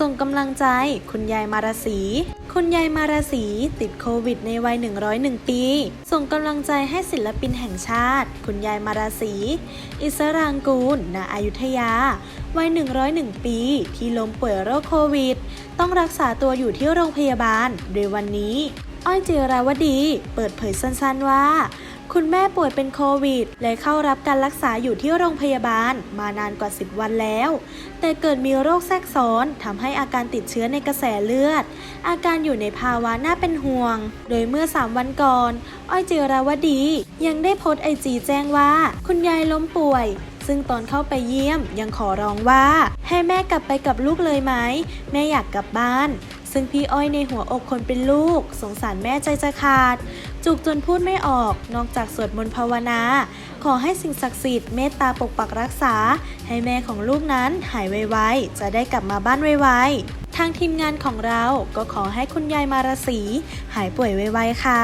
ส่งกำลังใจ คุณยายมาราศีคุณยายมาราศีติดโควิดในวัย 101 ปี ส่งกำลังใจให้ศิลปินแห่งชาติ คุณยายมาราศีอิสรางกูลณอยุธยา วัย 101 ปี ที่ล้มป่วยโรคโควิด ต้องรักษาตัวอยู่ที่โรงพยาบาลโดยวันนี้ อ้อยเจราวดี เปิดเผยสั้นๆว่า คุณแม่ป่วยเป็นโควิดและเข้ารับการรักษาอยู่ที่โรงพยาบาล มานานกว่า 10 วันแล้ว แต่เกิดมีโรคแทรกซ้อนทำให้อาการติดเชื้อในกระแสเลือด อาการอยู่ในภาวะน่าเป็นห่วง โดยเมื่อ 3 วันก่อน อ้อยจิรวดี ยังได้โพสต์ไอจีแจ้งว่า คุณยายล้มป่วย ซึ่งตอนเข้าไปเยี่ยมยังขอร้องว่า ให้แม่กลับไปกับลูกเลยไหมแม่อยากกลับบ้านซึ่งพี่อ้อยในหัวอกคนเป็นลูก สงสารแม่ใจจะขาด จุกจนพูดไม่ออก นอกจากสวดมนต์ภาวนา ขอให้สิ่งศักดิ์สิทธิ์เมตตาปกปักรักษา ให้แม่ของลูกนั้นหายไวๆ จะได้กลับมาบ้านไวๆ ทางทีมงานของเราก็ขอให้คุณยายมาราศีหายป่วยไวๆ ค่ะ